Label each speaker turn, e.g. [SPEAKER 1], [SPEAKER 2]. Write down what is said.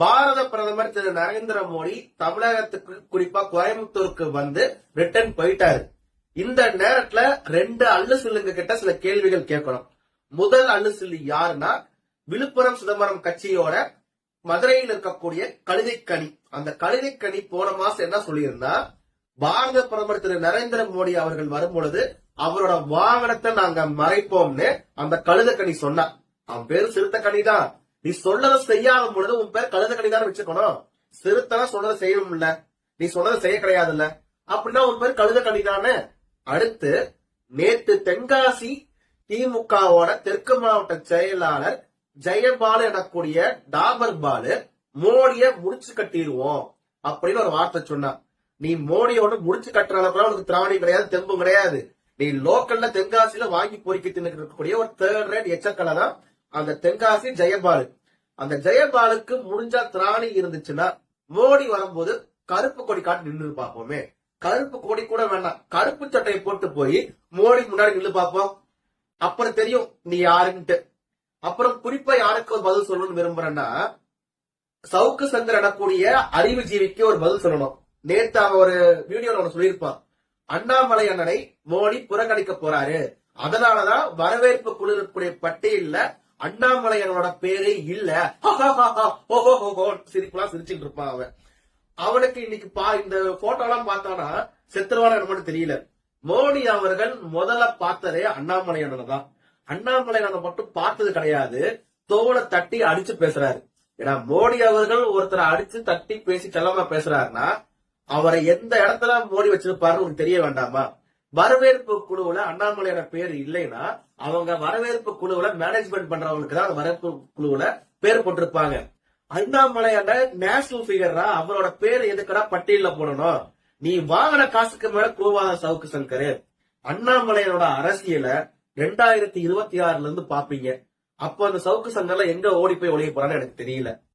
[SPEAKER 1] பாரத பிரதமர் திரு நரேந்திர மோடி தமிழகத்துக்கு குறிப்பா கோயம்புத்தூருக்கு வந்து ரிட்டர்ன் போயிட்டாரு. இந்த நேரத்துல ரெண்டு அள்ளு சில்லுங்க கிட்ட சில கேள்விகள் கேட்கணும். முதல் அள்ளு சில்லு யாருன்னா விழுப்புரம் சிதம்பரம் கட்சியோட மதுரையில் இருக்கக்கூடிய கழுதைக்கணி அந்த கழுதைக்கணி போன மாசம் என்ன சொல்லியிருந்தா பாரத பிரதமர் திரு நரேந்திர மோடி அவர்கள் வரும் பொழுது அவரோட வாகனத்தை நாங்க மறைப்போம்னு அந்த கழுதக்கணி சொன்னா அவன் பேரு சிறுத்தைக்கணி தான் நீ சொல்றதை செய்யாத பொழுது உன் பேர் கழுத தான் வச்சுக்கணும். சிறுத்தனை சொல்றதை செய்யணும்ல. நீ சொன்னதை செய்ய கிடையாதுல்ல. அப்படின்னா உன் பேர் கழுத தானே அடுத்து நேத்து தென்காசி திமுகவோட தெற்கு மாவட்ட செயலாளர் ஜெயபாலு எனக்கூடிய டாபர் பாலு மோடிய முடிச்சு கட்டிடுவோம் அப்படின்னு ஒரு வார்த்தை சொன்னான் நீ மோடியோட முடிச்சு கட்டுற அளவுக்கு உனக்கு திராணி கிடையாது தெம்பும் கிடையாது. நீ லோக்கல்ல தென்காசியில வாங்கி பொறுக்கி தின்னு இருக்கக்கூடிய ஒரு தேர்ட் ரேட் எச்சக்கலை தான் அந்த தென்காசி ஜெயபாலு அந்த ஜெயபாலுக்கு முடிஞ்சா திராணி இருந்துச்சுன்னா மோடி வரும்போது கருப்பு கொடி காட்டி நின்று பார்ப்போமே. கருப்பு கொடி கூட வேண்டாம். கருப்பு சட்டையை போட்டு போய் மோடி முன்னாடி நின்று பார்ப்போம். அப்புறம் தெரியும் நீ யாருன்ட்டு. அப்புறம் குறிப்பா யாருக்கு ஒரு பதில் சொல்லணும்னு விரும்புறேன்னா சவுக்கு சங்கர் எனக்கூடிய அறிவுஜீவிக்கு ஒரு பதில் சொல்லணும். நேத்து அவன் ஒரு வீடியோல ஒன்று சொல்லியிருப்பான். அண்ணாமலை அண்ணனை மோடி புறக்கணிக்க போறாரு. அதனாலதான் வரவேற்பு குழு பட்டியல்ல அண்ணாமலையனோட பேரே இல்ல. ஓஹோ சிரிப்புலாம் சிரிச்சுட்டு இருப்பான் அவன். அவனுக்கு இன்னைக்கு பா இந்த போட்டோ எல்லாம் பார்த்தானா செத்துருவான தெரியல. மோடி அவர்கள் முதல்ல பார்த்ததே அண்ணாமலையனோட தான். அண்ணாமலையனை மட்டும் பார்த்தது கிடையாது. தோலை தட்டி அடிச்சு பேசுறாரு. ஏன்னா மோடி அவர்கள் ஒருத்தரை அடிச்சு தட்டி பேசி செல்லமா பேசுறாருன்னா அவரை எந்த இடத்துல மோடி வச்சிருப்பாருன்னு உங்களுக்கு தெரிய வேண்டாமா? வரவேற்பு குழுவுல அண்ணாமலையோட பேர் இல்லைன்னா அவங்க வரவேற்பு குழுவுல மேனேஜ்மெண்ட் பண்றவங்களுக்கு தான் அந்த வரவேற்பு குழுவுல பேர் போட்டிருப்பாங்க. அண்ணாமலையோட நேஷனல் ஃபிகர்ரா அவரோட பேர் எதுக்கடா பட்டியல போடணும்? நீ வாங்கின காசுக்கு மேல கோவாத சவுக்கு சங்கர். அண்ணாமலையோட அரசியல ரெண்டாயிரத்தி இருபத்தி ஆறுல இருந்து பாப்பீங்க. அப்ப அந்த சவுக்கு சங்கர்ல எங்க ஓடி போய் ஒழிய போறான்னு எனக்கு தெரியல.